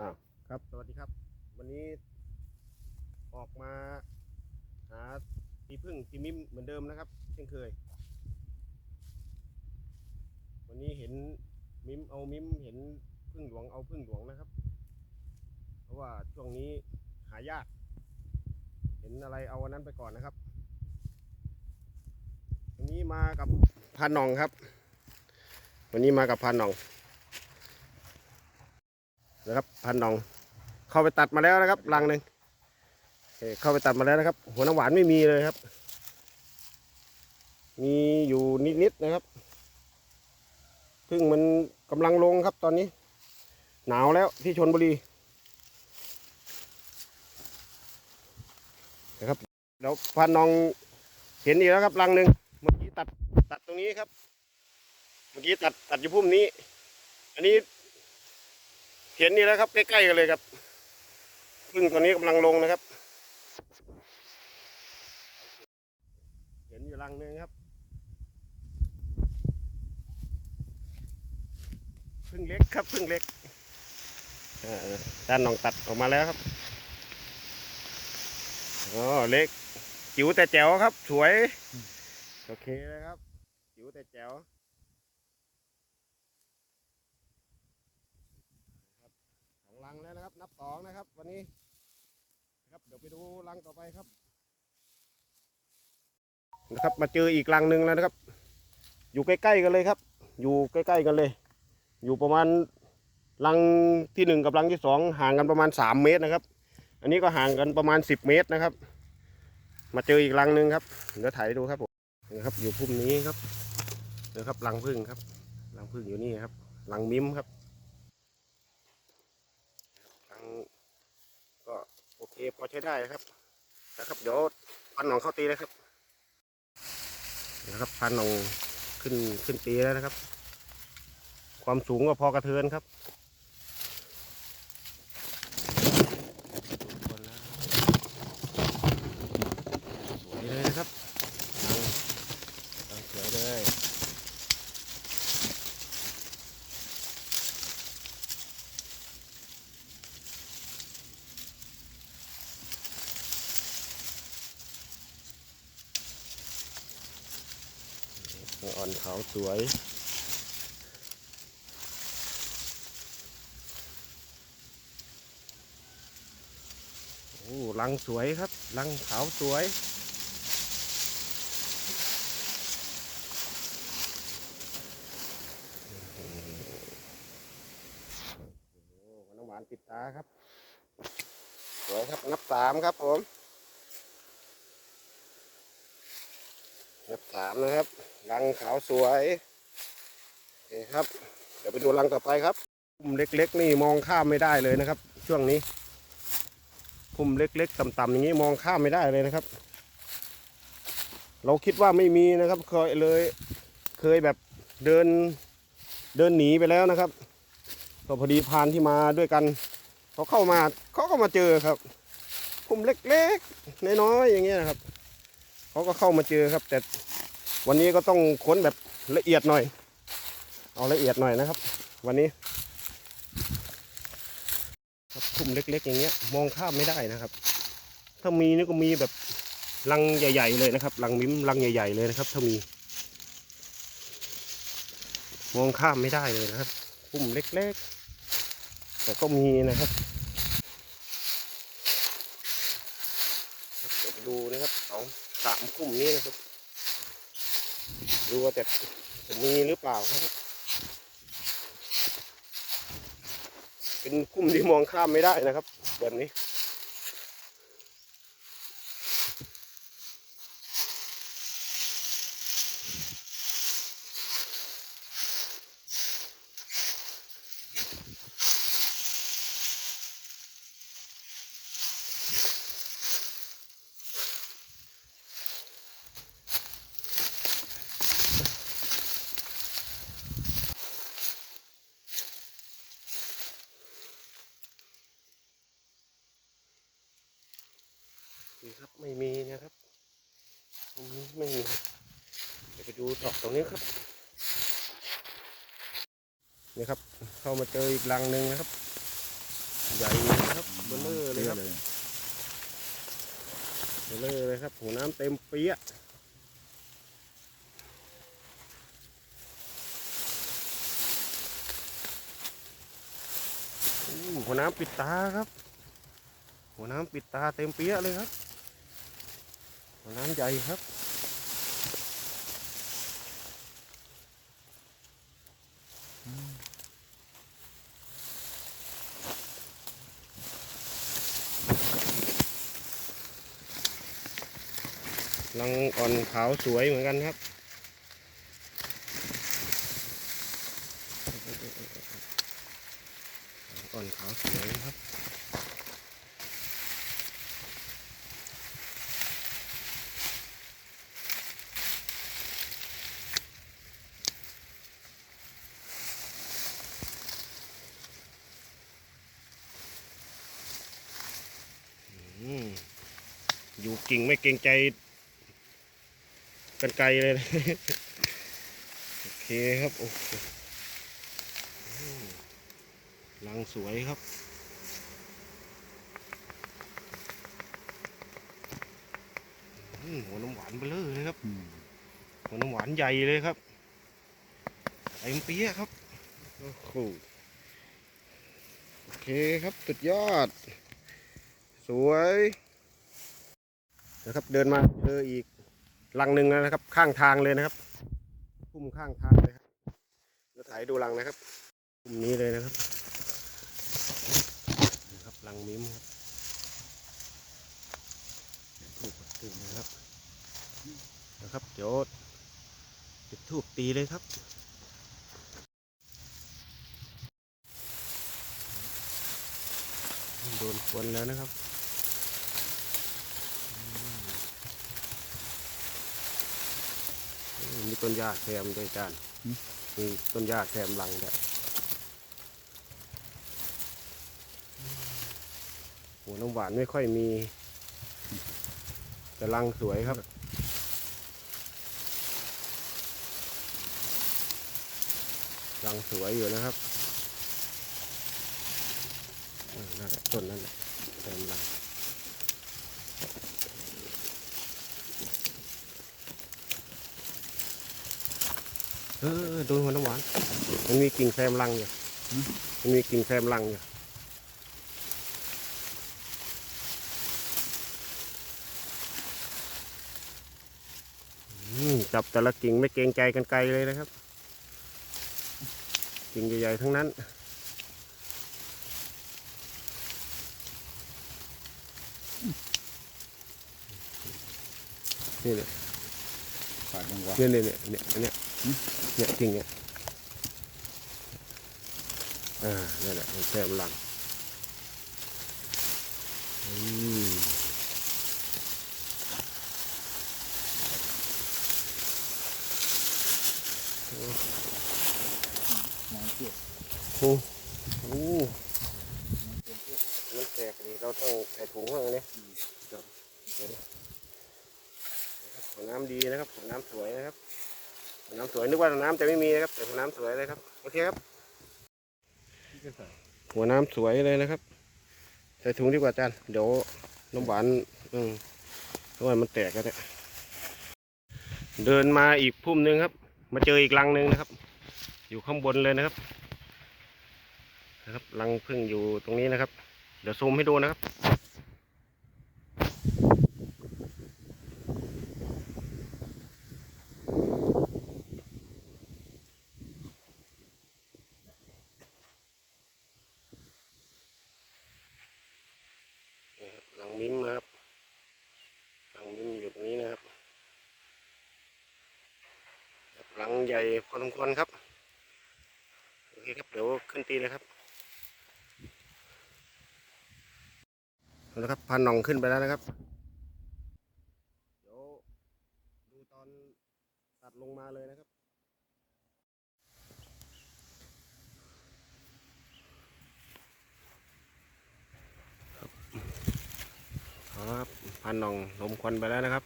อ้าครับ สวัสดีครับ วันนี้ออกมาหาตีพึ่งตีมิมเหมือนเดิมนะครับ เช่นเคย วันนี้เห็นมิมเอามิมเห็นพึ่งหลวงเอาพึ่งหลวงนะครับ เพราะว่าช่วงนี้หายาก เห็นอะไรเอาอันนั้นไปก่อนนะครับ วันนี้มากับพานนองครับ วันนี้มากับพานนอง นะครับพานนอง เข้าไปตัดมาแล้วนะครับรังหนึ่งเข้าไปตัดมาแล้วนะครับ หัวน้ำหวานไม่มีเลยครับ มีอยู่นิดๆนะครับพึ่งมันกำลังลงครับตอนนี้ หนาวแล้วที่ชนบุรีนะครับแล้วพานนองเห็นอีกแล้วครับรังหนึ่งเมื่อกี้ตัดตัดตรงนี้ครับ เมื่อกี้ตัดตัดอยู่พุ่มนี้ อันนี้ เห็นนี่แล้วครับ ใกล้ๆกันเลยครับพึ่งตัวนี้กำลังลงนะครับ เห็นอยู่รังนึงครับพึ่งเล็กครับพึ่งเล็กด้านนองตัดออกมาแล้วครับอ๋อเล็กจิ๋วแต่แจ๋วครับ สวย โอเคนะครับจิ๋วแต่แจ๋ว สองลังแล้ว นะครับ นับสองนะครับ วันนี้นะครับเดี๋ยวไปดูลังต่อไปครับ นะครับ มาเจออีกลังหนึ่งแล้วนะครับ อยู่ใกล้ๆกันเลยครับ อยู่ใกล้ๆกันเลย อยู่ประมาณลังที่หนึ่งกับลังที่สองห่างกันประมาณสามเมตรนะครับ อันนี้ก็ห่างกันประมาณสิบเมตรนะครับ มาเจออีกลังหนึ่งครับเดี๋ยวถ่ายดูครับผมนะครับอยู่พุ่มนี้ครับนะครับลังพึ่งครับลังพึ่งอยู่นี่ครับลังมิ้มครับ ทางก็โอ เอพอใช้ได้ครับนะครับเดี๋ยวพันหนองเข้าตีเลยครับนะครับพันหนองขึ้นขึ้นตีแล้วนะครับ ความสูงก็พอกระเทือนครับสวยเลยนะครับตั้งสวยเลย อ่อนขาว สวยโอ้ลังสวยครับลังขาวสวยโอ้น้ำหวานปิดตาครับ สวยครับ นับสามครับผม นับสามนะครับ รังขาวสวยโอเคครับ เดี๋ยวไปดูรังต่อไปครับพุ่มเล็กๆ นี่มองข้ามไม่ได้เลยนะครับ ช่วงนี้พุ่มเล็กๆต่ำๆอย่างนี้มองข้ามไม่ได้เลยนะครับ เราคิดว่าไม่มีนะครับ เคยเลย เคยแบบเดินเดินหนีไปแล้วนะครับก็พอดีพานที่มาด้วยกันเขาเข้ามาเขาก็มาเจอครับพุ่มเล็กๆน้อยๆอย่างเงี้ยนะครับเขาก็เข้ามาเจอครับ แต่ วันนี้ก็ต้องค้นแบบละเอียดหน่อย เอาละเอียดหน่อยนะครับ วันนี้ครับทุ่มเล็ก ๆ อย่างเงี้ย มองข้ามไม่ได้นะครับ ถ้ามีนี่ก็มีแบบลังใหญ่ๆเลยนะครับลังมิ้มลังใหญ่ๆเลยนะครับ ถ้ามี มองข้ามไม่ได้เลยนะครับพุ่มเล็กๆ แต่ก็มีนะครับเดี๋ยวไปดูนะครับสองสามกลุ่มนี้นะครับ ดูว่าจะมีหรือเปล่าครับ เป็นกลุ่มที่มองข้ามไม่ได้นะครับแบบนี้ครับไม่มีนะครับตรงนี้ไม่มีเดี๋ยวไปดูดอกตรง นี้ครับนี่ครับ เข้ามาเจออีกรังหนึ่งนะครับ ใหญ่นะครับเบลเลอร์เลยครับเบลเลอร์เลยครับหัวน้ำเต็มเปี้ยหูหัวน้ำปิดตาครับ หัวน้ำปิดตาเต็มเปี้ยเลยครับ หัวน้ำใหญ่ครับ ลังอ่อนขาวสวยเหมือนกันครับ อ่อนขาวสวยครับอืมอยู่กิ่งไม่เกรงใจ กันไกลเลยนะโอเคครับ โอ้โหลังสวยครับหัวน้ำหวานไปเลยครับ หัวน้ำหวานใหญ่เลยครับเต็มเปี้ยครับ โอ้โห โอเคครับสุดยอด สวยนะครับเดินมาเจออีก ลังหนึ่งนะครับ ข้างทางเลยนะครับพุ่มข้างทางเลยครับเดี๋ยวถ่ายดูลังนะครับพุ่มนี้เลยนะครับครับลังมิ้มครับถูกตึงนะครับนะครับเดี๋ยวจุดทูบตีเลยครับโดนควนแล้วนะครับ มมีต้นหญ้าแซมด้วยจานมีต้นหญ้าแซมรังด้วยหัวน้ำหวานไม่ค่อยมี แต่รังสวยครับรังสวยอยู่นะครับเออนั่นแหละต้นนั่นแหละแซมรัง เออโดนหัวน้ำหวาน มันมีกิ่งแซมรังอยู่ มันมีกิ่งแซมรังอยู่ จับแต่ละกิ่งไม่เกรงใจกันไกลเลยนะครับ กิ่งใหญ่ๆทั้งนั้นนี่เนี่ยงเนี่ยเนี่ยเนี่ยเนี่ย เนี่ยเนี่ยกิ่งเนี่ยอ่านี่นแหละมันแซมรังอืมน้ำเชื่อโอ้โหมันแตกนี่เราต้องใส่ถุงข้างนี้เดี๋ยวเดี๋ยวนะครับหัวน้ำดีนะครับหัวน้ำสวยนะครับหัว น้ำสวยนึกว่าน้ำจะไม่มีนะครับ แต่น้ำสวยเลยครับโอเคครับ หัวน้ำสวยเลยนะครับ ใส่ถุงดีกว่าจานเดี๋ยวน้ำหวานอืมเพราะว่ามันแตกแล้วเนี่ยเดินมาอีกพุ่มหนึ่งครับ มาเจออีกรังหนึ่งนะครับ อยู่ข้างบนเลยนะครับ นะครับรังพึ่งอยู่ตรงนี้นะครับ เดี๋ยวซูมให้ดูนะครับ นี่ครับหลังมิ้มนะครับหลังมิ้มอยู่ตรงนี้นะครับครับหลังใหญ่พอสมควรครับโอเคครับเดี๋ยว ขึ้นตีเลยครับเอาละครับพันหน่องขึ้นไปแล้วนะครับเดี๋ยวดูตอนตัดลงมาเลยนะครับเอาละครับพันหน่องลมควันไปแล้วนะครับ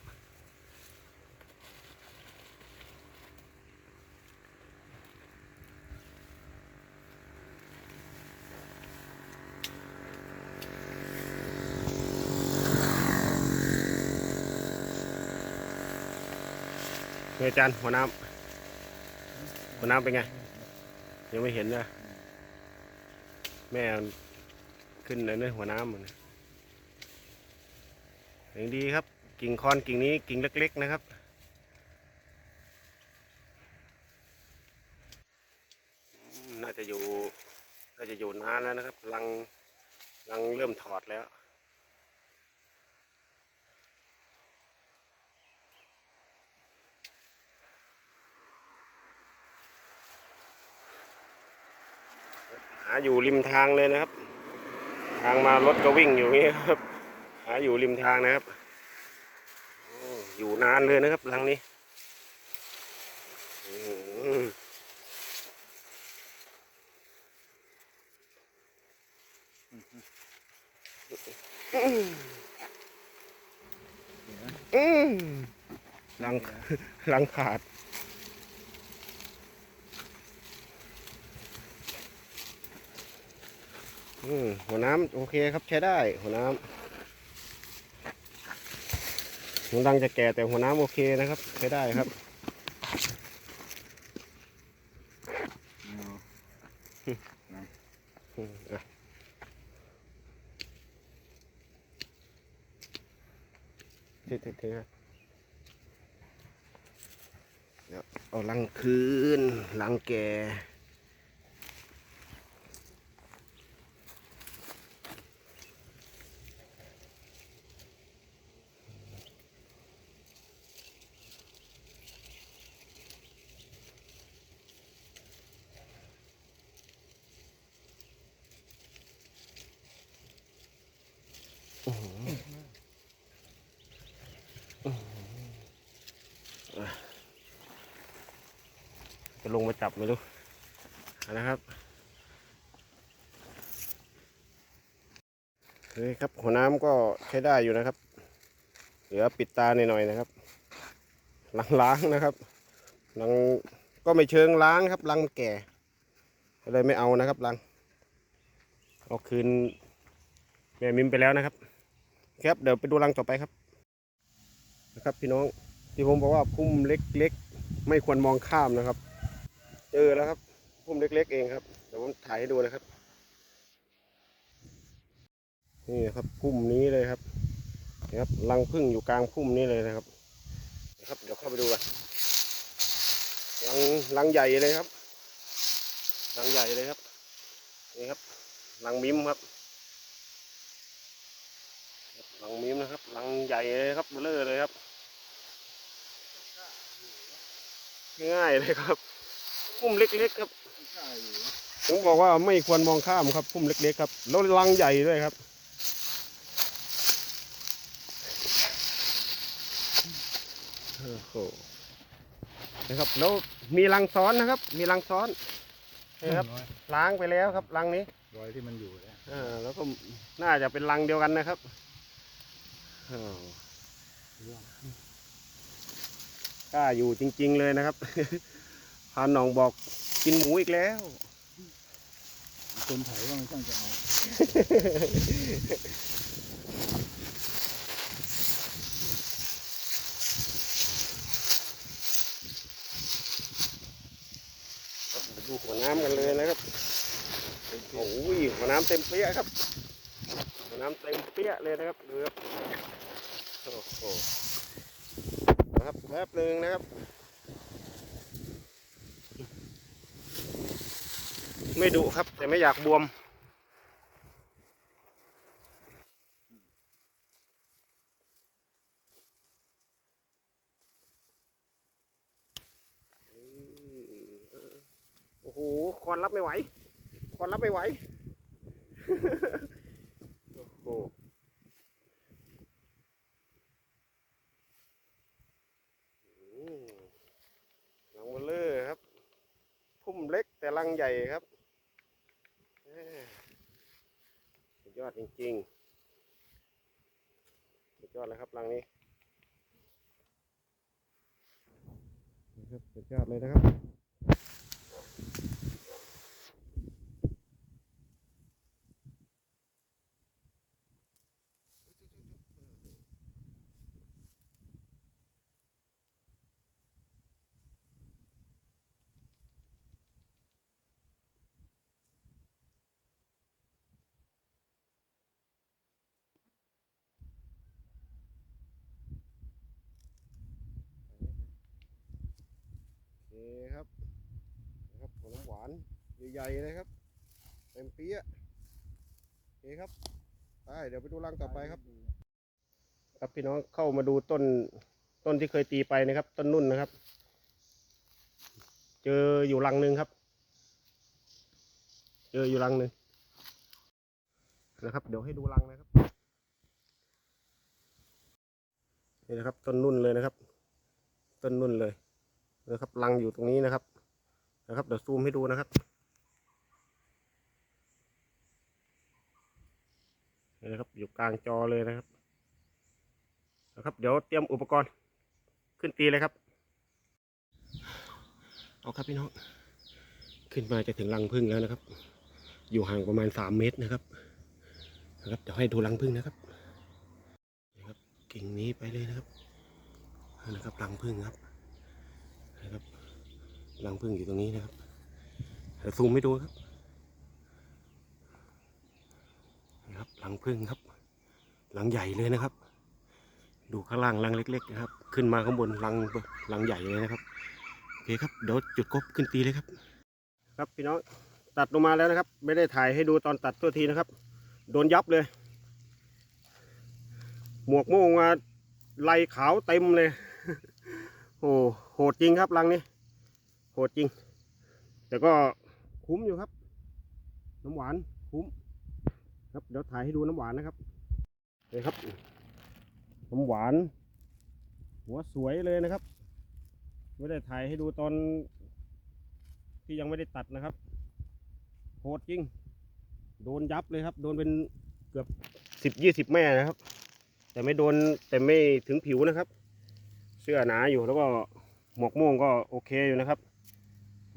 เงยจันหัวน้ำหัวน้ำเป็นไง ยังไม่เห็นนะแม่ขึ้นเลยเนยหัวน้ำมันอย่างดีครับ กิ่งคอนกิ่งนี้กิ่งเล็ก ๆ นะครับ น่าจะอยู่ น่าจะอยู่นานแล้วนะครับรังรังเริ่มถอดแล้ว หาอยู่ริมทางเลยนะครับ ทางมารถก็วิ่งอยู่อย่างนี้ครับ หาอยู่ริมทางนะครับโอ้อยู่นานเลยนะครับรังนี้อืมอืมรังรังขาด อืมหัวน้ำโอเคครับใช้ได้ หัวน้ำหัวดังจะแก่แต่หัวน้ำโอเคนะครับ ใช้ได้ครับเท่ๆๆเดี๋ยวเอาลังคืนลังแก่ จะลงมาจับไม่รู้นะครับเฮ้ยครับหัวน้ำก็ใช้ได้อยู่นะครับ เหลือปิดตาหน่อยๆนะครับลังล้างนะครับลังก็ไม่เชิงล้างครับลังมันแก่ก็เลยไม่เอานะครับลังเอาคืนแม่มิมไปแล้วนะครับ ครับเดี๋ยวไปดูรังต่อไปครับนะครับ พี่น้องที่ผมบอกว่าพุ่มเล็กๆ ไม่ควรมองข้ามนะครับ อแล้วครับพุ่มเล็ก ๆ เองครับเดี๋ยวผมถ่ายให้ดูนะครับ นี่ครับพุ่มนี้เลยครับนะครับรังพึ่งอยู่กลางพุ่มนี้เลยนะครับนะครับเดี๋ยวเข้าไปดูกันรังรังใหญ่เลยครับรังใหญ่เลยครับนี่ครับรังมิมครับรังมิมนะครับรังใหญ่เลยครับเบลอเลยครับ ง่ายเลยครับ พุ่มเล็กๆครับ ผมบอกว่าไม่ควรมองข้ามครับ พุ่มเล็กๆครับ แล้วรังใหญ่ด้วยครับ โอ้โห นะครับ แล้วมีรังซ้อนนะครับ มีรังซ้อนนะครับ ล้างไปแล้วครับรังนี้รอยที่มันอยู่แล้วอ่าแล้วก็น่าจะเป็นรังเดียวกันนะครับอ้าวกล้าอยู่จริง ๆเลยนะครับพานหนองบอกกินหมูอีกแล้วคนไถว่ามันช่างจะเอาครับมาดูหัวน้ำกันเลยนะครับโอ้ยหัวน้ำเต็มเปี้ยครับหัวน้ำเต็มเปี้ยเลยนะครับดูครับโอ้โหนะครับแป๊บหนึ่งนะครับ ไม่ดุครับ แต่ไม่อยากบวม โอ้โหคอนรับไม่ไหวคอนรับไม่ไหว โอ้โหลังเบลเลอร์ครับ พุ่มเล็กแต่ลังใหญ่ครับแหม่สุด ยอดจริงๆสุดยอดเลยครับลังนี้นี่ครับสุดยอดเลยนะครับ ครับนะครับผลน้ำหวานใหญ่ๆนะครับเต็มเปี้ยโอเคครับไปเดี๋ยวไปดูรังต่อไปครับ ครับพี่น้องเข้ามาดูต้นต้นที่เคยตีไปนะครับ ต้นนุ่นนะครับ เจออยู่รังหนึ่งครับเจออยู่รังหนึ่งนะครับ เดี๋ยวให้ดูรังนะครับนี่นะครับต้นนุ่นเลยนะครับ ต้นนุ่นเลย นะครับรังอยู่ตรงนี้นะครับ นะครับเดี๋ยวซูมให้ดูนะครับนี่นะครับอยู่กลางจอเลยนะครับนะครับ เดี๋ยวเตรียมอุปกรณ์ขึ้นตีเลยครับเอาครับพี่น้องขึ้นมาจะถึงรังพึ่งแล้วนะครับ อยู่ห่างประมาณสามเมตรนะครับนะครับเดี๋ยวให้ดูรังพึ่งนะครับนะครับ กิ่งนี้ไปเลยนะครับนะครับรังพึ่งครับ รังพึ่งอยู่ตรงนี้นะครับเดี๋ยวซูมให้ดูครับนะครับรังพึ่งครับรังใหญ่เลยนะครับ ดูข้างล่างรังเล็ก ๆ นะครับ ขึ้นมาข้างบนรังรังใหญ่เลยนะครับโอเคครับเดี๋ยวจุดกบขึ้นตีเลยครับ ครับพี่น้องตัดลงมาแล้วนะครับ ไม่ได้ถ่ายให้ดูตอนตัดตัวทีนะครับ โดนยับเลย หมวกโม่งมาไลขาวเต็มเลยโอ้โหดจริงครับรังนี้ หดจริง แต่ก็คุ้มอยู่ครับ น้ำหวานคุ้ม ครับเดี๋ยวถ่ายให้ดูน้ำหวานนะครับนี่ครับ น้ำหวาน หัวสวยเลยนะครับ ไม่ได้ถ่ายให้ดูตอนที่ยังไม่ได้ตัดนะครับโหดจริง โดนยับเลยครับ โดนเป็นเกือบสิบยี่สิบแม่นะครับ แต่ไม่โดนแต่ไม่ถึงผิวนะครับ เสื้อหนาอยู่แล้วก็หมวกม่วงก็โอเคอยู่นะครับ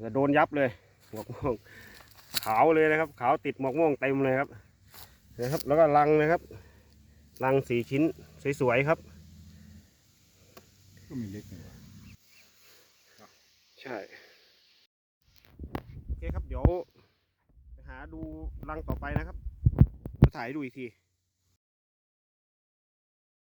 แต่โดนยับเลยหมวกม่วงขาวเลยนะครับ ขาวติดหมวกม่วงเต็มเลยครับนะครับ แล้วก็รังนะครับรังสีชิ้นสวยๆครับก็มีเล็กหน่อยว่ะใช่โอเคครับเดี๋ยวไปหาดูรังต่อไปนะครับจะถ่ายให้ดูอีกที